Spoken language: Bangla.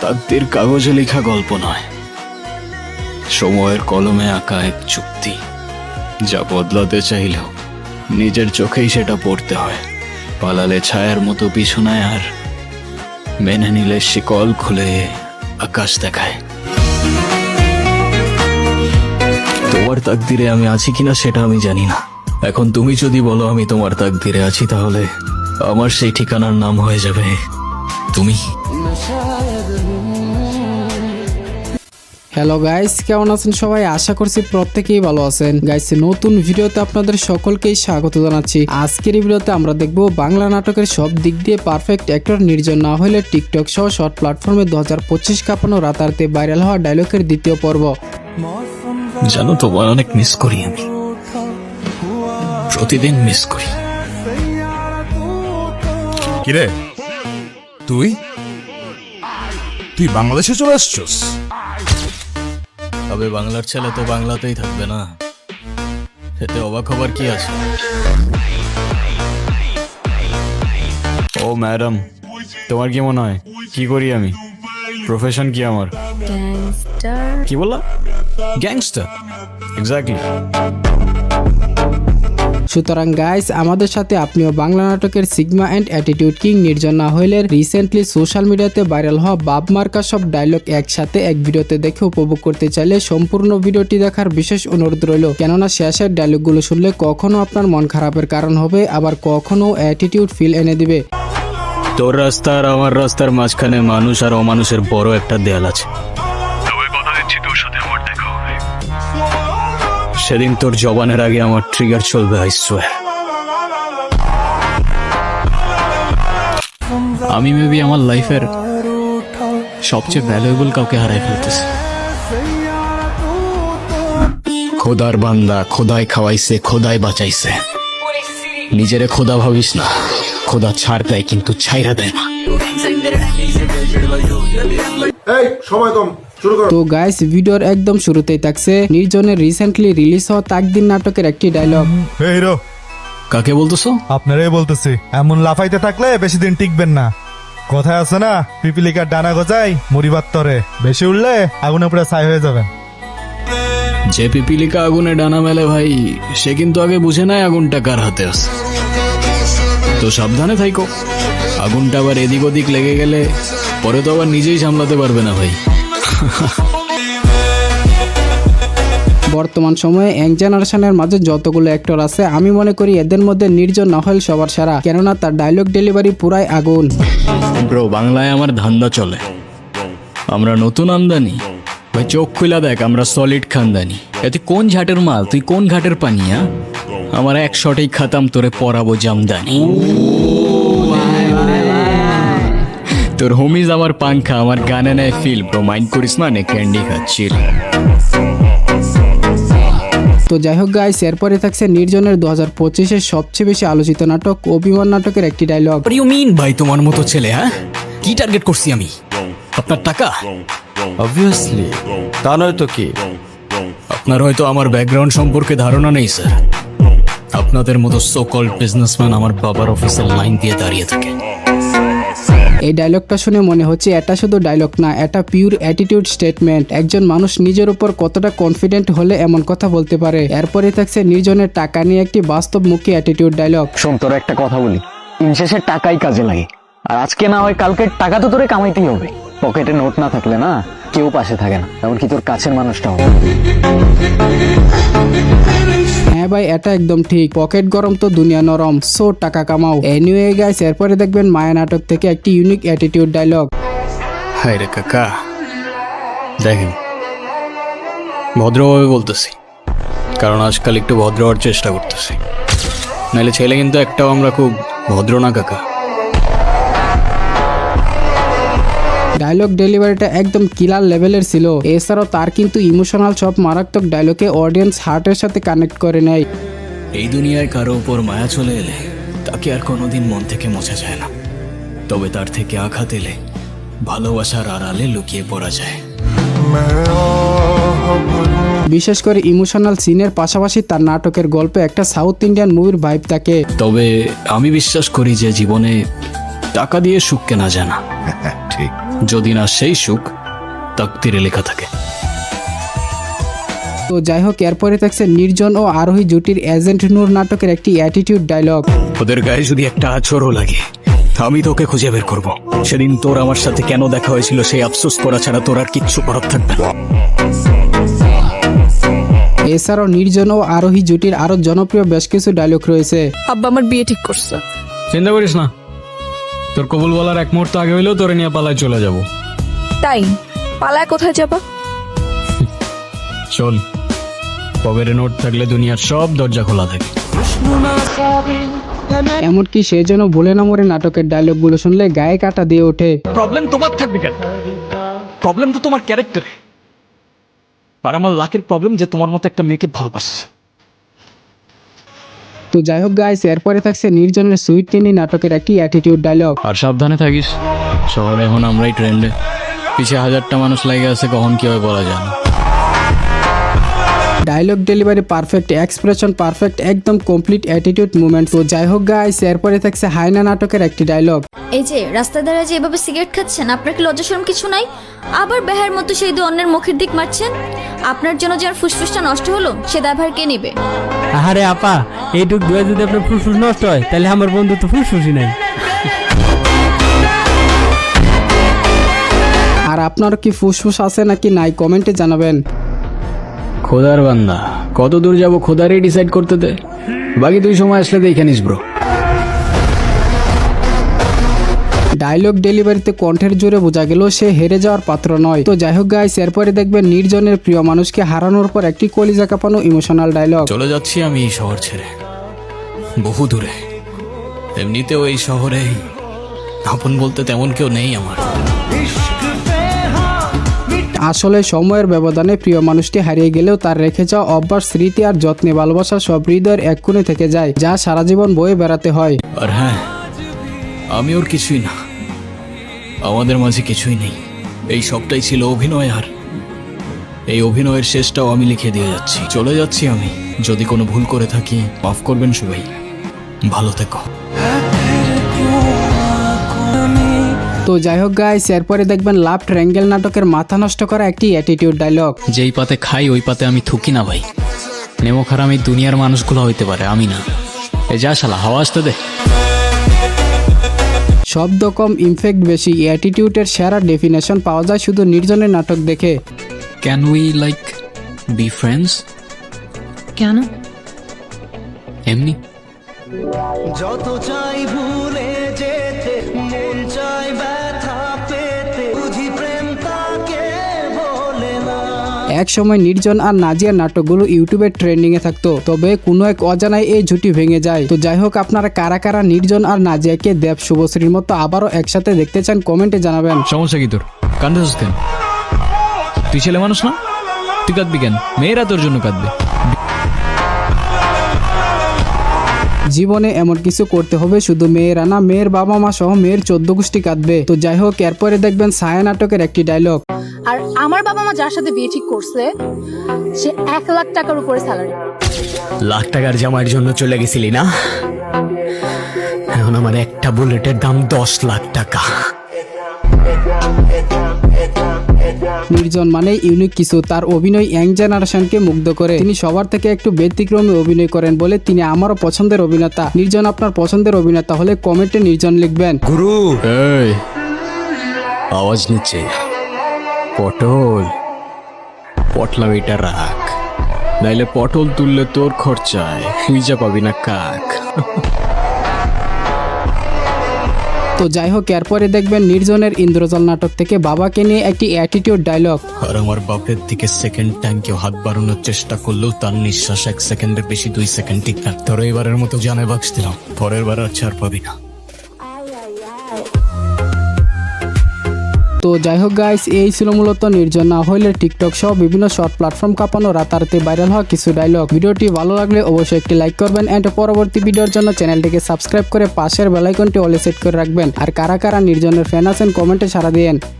তাকদের কাগজে লেখা গল্প নয়। সময়ের কলমে আঁকা এক চুক্তি। যা বদলাতে চাইলেও নিজের চোখেই সেটা পড়তে হয়। পালালে ছায়ার মতো পিছনায় আর মেনে নিলে শিকল খুলে আকাশ দেখায়। তোমার তাকদিরে আমি আছি কিনা সেটা আমি জানি না। এখন তুমি যদি বলো আমি তোমার তাকদিরে আছি, তাহলে আমার সেই ঠিকানার নাম হয়ে যাবে। তুমি? হ্যালো গাইস কেমন আছেন সবাই? আশা করছি প্রত্যেকেই ভালো আছেন। গাইস নতুন ভিডিওতে আপনাদের সকলকেই স্বাগত জানাচ্ছি। আজকের এই ভিডিওতে আমরা দেখব বাংলা নাটকের সব দিক দিয়ে পারফেক্ট অ্যাক্টর নির্জন না হলে টিকটক সহ শর্ট প্ল্যাটফর্মে দু হাজার পঁচিশ কাপানো রাতারাতে ভাইরাল হওয়া ডায়লগের দ্বিতীয় পর্ব। জানো তো অনেক মিস করি আমি। প্রতিদিন মিস করি। কিরে? তুই? তুই বাংলাদেশে চলে আসছস? তবে বাংলার ছেলে তো বাংলাতেই থাকবে না। এতে অবাক হবার কি আছে? ও ম্যাডাম তোমার কি মনে হয়? কি করি আমি? প্রফেশন কি আমার? কি বললা? গ্যাংস্টার এক্স্যাক্টলি সুতরাং গাইস আমাদের সাথে আপনিও বাংলা নাটকের সিগমা অ্যান্ড অ্যাটিটিউড কিং নির্জন না হইলে রিসেন্টলি সোশ্যাল মিডিয়াতে ভাইরাল হওয়া বাপ মার্কা সব ডায়লগ একসাথে এক ভিডিওতে দেখে উপভোগ করতে চাইলে সম্পূর্ণ ভিডিওটি দেখার বিশেষ অনুরোধ রইল। কেননা শেষের ডায়লগগুলো শুনলে কখনো আপনার মন খারাপের কারণ হবে, আবার কখনো অ্যাটিটিউড ফিল এনে দিবে। তোর রাস্তা আর আমার রাস্তার মাঝখানে মানুষ আর অমানুষের বড় একটা দেয়াল আছে। সেদিন তোর জবানের আগে আমার ট্রিগার চলবে আমি মেবি আমার লাইফের সবচেয়ে ভ্যালুয়েবল কাউকে হারাই ফেলতেছি। খোদার বান্দা খোদাই খাওয়াইছে, খোদাই বাঁচাইছে। নিজেরে খোদা ভাবিস না, খোদা ছাড় দেয় কিন্তু ছাইরা দেয় না। সময় কম। তো গাইস ভিডিওর একদম শুরুতেই থাকছে। নির্জনের রিসেন্টলি রিলিজ হওয়া তাকদিন নাটকের একটি ডায়লগ এই হিরো। কাকে বলতেছো? আপনারাই বলতেছি এমন লাফাইতে থাকলে বেশি দিন টিকবেন না। কথায় আছে না পিপিলিকার ডানা গজাই মরিবার তরে। বেশি উঠলে আগুনে পুরো ছাই হয়ে যাবেন। যে পিপিলিকা আগুনে ডানা মেলে ভাই সে কিন্তু আগে বুঝে নাই আগুনটা কার হাতে আছে। তো সাবধানে থাইকো। আগুনটা আবার এদিক ওদিক লেগে গেলে পরে তো আবার নিজেই সামলাতে পারবে না ভাই। বর্তমান সময়ে ইয়াং জেনারেশনের মাঝে যতগুলো অ্যাক্টর আছে, আমি মনে করি এদের মধ্যে নির্জন নহল সবার সারা, কেননা তার ডায়লগ ডেলিভারি পুরাই আগুন। ব্রো বাংলায় আমার ধান্দা চলে। আমরা নতুন আমদানি। ভাই, চোখ খুলা দেখ, আমরা সলিড খানদানি। এতে কোন ঝাটের মাল? তুই কোন ঘাটের পানিয়া আমার এক শটেই খাতাম, তোরে পরাবো জামদানি। তোর হোমিজ আমার পাংখা আমার গানে নেয় ফিল ব্রো মাইন্ড করিস না নে ক্যান্ডি খাচ্ছির তো যাই হোক গাইস এরপরে থাকছে নির্জনের দু হাজার পঁচিশের সবচেয়ে বেশি আলোচিত নাটক অভিমান নাটকের একটি ডায়লগ ইউ মিন ভাই তোমার মতো ছেলে হ্যাঁ? কি টার্গেট করছি আমি? আপনার টাকা? অবভিয়াসলি তা নয় তো কি? আপনার হয়তো আমার ব্যাকগ্রাউন্ড সম্পর্কে ধারণা নেই স্যার আপনাদের মতো সো কল্ড বিজনেসম্যান আমার বাবার অফিসের লাইন দিয়ে দাঁড়িয়ে থাকে। এই ডায়লগটা শুনে মনে হচ্ছে এটা শুধু ডায়লগ না, এটা পিওর অ্যাটিটিউড স্টেটমেন্ট একজন মানুষ নিজের উপর কতটা কনফিডেন্ট হলে এমন কথা বলতে পারে? এরপরে থাকছে নিজনের টাকা নিয়ে একটি বাস্তবমুখী অ্যাটিটিউড ডায়লগ শোন, তোর একটা কথা বলি। দিন শেষে টাকাই কাজে লাগে। আর আজকে না হয় কালকে টাকা তো তোরে কামাইতেই হবে। পকেটে নোট না থাকলে না? কেউ পাশে থাকে না এমনকি তোর কাছের মানুষটাও হ্যাঁ ভাই এটা একদম ঠিক। পকেট গরম তো দুনিয়া নরম। সো টাকা কামাও। এনিওয়ে গাইস এরপরে দেখবেন মায়া নাটক থেকে একটি ইউনিক অ্যাটিটিউড ডায়লগ হাই রে কাকা। দেখেন ভদ্রভাবে বলতেছি। কারণ আজকাল একটু ভদ্র হওয়ার চেষ্টা করতেছি। নাহলে ছেলে কিন্তু একটাও আমরা খুব ভদ্র না কাকা। ডায়লগ ডেলিভারিটা একদম কিলার লেভেলের ছিল। এছাড়াও তার কিন্তু ইমোশনাল সব মারাত্মক ডায়লগে অডিয়েন্স হার্টের সাথে কানেক্ট করে নেয়। এই দুনিয়ায় কারও উপর মায়া চলে এলে তাকে আর কোনোদিন মন থেকে মোছা যায় না। তবে তার থেকে আঘাত এলে ভালোবাসার আড়ালে লুকিয়ে পড়া যায়। বিশেষ করে ইমোশনাল সিনের পাশাপাশি তার নাটকের গল্পে একটা সাউথ ইন্ডিয়ান মুভির ভাইব থাকে। তবে আমি বিশ্বাস করি যে জীবনে টাকা দিয়ে সুখ কেনা যায় না। ঠিক। যদি না সেই সুখ তাকতিরে লেখা থাকে। তো যাই হোক এরপরে থাকছে নির্জন ও আরোহী জুটির এজেন্ট নূর নাটকের একটি অ্যাটিটিউড ডায়লগ ওদের গায়ে যদি একটা আছরও লাগে আমি তোকে খুঁজে বের করব। সেদিন তোর আমার সাথে কেন দেখা হয়েছিল সেই আফসোস করা ছাড়া তোর আর কিচ্ছু করার থাকবে না। এছাড়াও নির্জন ও আরোহী জুটির আরও জনপ্রিয় বেশ কিছু ডায়লগ রয়েছে। আব্বা আমার বিয়ে ঠিক করছে। চিন্তা করিস না। তোর কবুল বলার এক মুহূর্ত আগে হইলেও তোরে নিয়ে পালায় চলে যাব। তাই? পালায় কোথায় যাবা? চল পকেটে নোট থাকলে দুনিয়ার সব দরজা খোলা থাকে। এমনকি সে যেন বলে না মরে নাটকের ডায়লগগুলো শুনলে গায়ে কাটা দিয়ে ওঠে। প্রবলেম তোমার থাকবে কেন? প্রবলেম তো তোমার ক্যারেক্টারে আর আমার লাকের প্রবলেম যে তোমার মতো একটা মেয়েকে ভালোবাসে তো যাই হোক গাইস এরপরে থাকছে নির্জনের সুইট তিনি নাটকের একটি অ্যাটিটিউড ডায়লগ আর সাবধানে থাকিস শহরে এখন আমরাই ট্রেন্ডে পিছে হাজারটা মানুষ লাগে আছে, কখন কি হয় বলা যায় না। Dialogue delivery perfect expression perfect একদম কমপ্লিট অ্যাটিটিউড মুভমেন্ট তো যাই হোক গাইস এরপরে থাকছে হায়না নাটকের একটি ডায়লগ এই যে রাস্তা দ্বারা যে এভাবে সিগারেট খাচ্ছেন আপনার কি লজ্জাশরম কিছু নাই? আবার বেহার মতো সেই দু অন্যের মুখের দিক মারছেন? আপনার জন্য যার ফুসফুসটা নষ্ট হলো সে দায়ভার কে নেবে? আরে আপা এইটুক দুয়ে যদি আপনার ফুসফুস নষ্ট হয় তাহলে আমার বন্ধু তো ফুসফুসই নাই। আর আপনার কি ফুসফুস আছে নাকি নাই কমেন্টে জানাবেন। খোদার বান্দা কত দূর যাব খোদারই ডিসাইড করতে দে। বাকি তুই সময় আসলে দেখে নিস ব্রো ডায়লগ ডেলিভারিতে কণ্ঠের জোরে বোঝা গেল সে হেরে যাওয়ার পাত্র নয়। তো যাই হোক গাইস এরপরে দেখবেন নির্জনের প্রিয় মানুষকে হারানোর পর একটি কলিজা কাঁপানো ইমোশনাল ডায়লগ চলে যাচ্ছি আমি এই শহর ছেড়ে বহু দূরে। এমনিতেও এই শহরে আপন বলতে তেমন কেউ নেই আমার। আসলে সময়ের ব্যবধানে প্রিয় মানুষটি হারিয়ে গেলেও তার রেখে যাওয়া অভ্যাস, স্মৃতি আর যত্নে ভালোবাসা সব হৃদয়ের এক কোণে থেকে যায়, যা সারা জীবন বয়ে বেড়াতে হয়। আর হ্যাঁ আমি ওর কিছুই না। আমাদের মাঝে কিছুই নেই। এই সবটাই ছিল অভিনয় আর এই অভিনয়ের শেষটাও আমি লিখে দিয়ে যাচ্ছি। চলে যাচ্ছি আমি। যদি কোনো ভুল করে থাকি, মাফ করবেন সবাই। ভালো থেকো। তো যাই হোক গাইস এরপরে দেখবেন লাভ ট্র্যাঙ্গেল নাটকের মাথা নষ্ট করা একটি অ্যাটিটিউড ডায়লগ যেই পাতে খাই ওই পাতে আমি থুকি না ভাই। নেমো খারাপ এই দুনিয়ার মানুষগুলো হইতে পারে আমি না। এ যা শালা হাওয়া আসতে দে। শব্দ কম ইমফেক্ট বেশি অ্যাটিটিউডের সেরা ডেফিনেশন পাওয়া যায় শুধু নির্জনের নাটক দেখে। Can we like be friends কেন? এমনি। এক সময় নির্জন আর নাজিয়ার নাটকগুলো ইউটিউবে ট্রেন্ডিং এ থাকতো তবে কোনো এক অজানায় এই জুটি ভেঙে যায়। তো যাই হোক আপনারা কারা কারা নির্জন আর নাজিয়াকে দেব শুভশ্রীর মতো আবারও একসাথে দেখতে চান কমেন্টে জানাবেন। সমস্যা কি তোর? কান্দাস কেন? তুই ছেলে মানুষ না? তুই কাঁদবি কেন? মেয়েরা তোর জন্য কাঁদবে। জীবনে এমন কিছু করতে হবে শুধু মেয়েরা না মেয়ের বাবা মা সহ মেয়ের চোদ্দ গোষ্ঠী কাঁদবে। তো যাই হোক এরপরে দেখবেন ছায়া নাটকের একটি ডায়লগ আর আমার বাবা মা যার সাথে বিয়ে ঠিক করছে সে এক লাখ টাকার উপরে স্যালারি লাখ টাকার জামাইয়ের জন্য চলে গেছিলি না? এখন আমার একটা বুলেটের দাম দশ লাখ টাকা। নির্জন মানে ইউনিক কিছু তার অভিনয় ইয়াং জেনারেশনকে মুগ্ধ করে। তিনি সবার থেকে একটু ব্যতিক্রমী অভিনয় করেন বলে তিনি আমারও পছন্দের অভিনেতা। নির্জন আপনার পছন্দের অভিনেতা হলে কমেন্টে নির্জন লিখবেন। গুরু! এই। আওয়াজ নিচ্ছে। পটল। পটলা এটা রাখ। নাইলে পটল তুললে তোর খরচায়। খুঁজা পাবি না কাক। তো যাই হোক এরপরে দেখবেন নির্জনের ইন্দ্রজল নাটক থেকে বাবাকে নিয়ে একটি অ্যাটিটিউড ডায়লগ আর আমার বাপের দিকে সেকেন্ড টাইম কেউ হাত বাড়ানোর চেষ্টা করলেও তার নিঃশ্বাস এক সেকেন্ডের বেশি দুই সেকেন্ড ঠিক না। তোর এবারের মতো জানে বাক্স দিলাম পরের বার আর ছাড় পাবি না। তো যাই হোক গাইস এই ছিল মূলত নির্জন না হইলে টিকটক সহ বিভিন্ন শর্ট প্ল্যাটফর্ম কাঁপানো রাতারাতি ভাইরাল হওয়া কিছু ডায়লগ ভিডিওটি ভালো লাগলে অবশ্যই একটি লাইক করবেন অ্যান্ড পরবর্তী ভিডিওর জন্য চ্যানেলটিকে সাবস্ক্রাইব করে পাশের বেলাইকনটি অলে সেট করে রাখবেন। আর কারা কারা নির্জনের ফ্যান আছেন কমেন্টে সারা দিয়েন।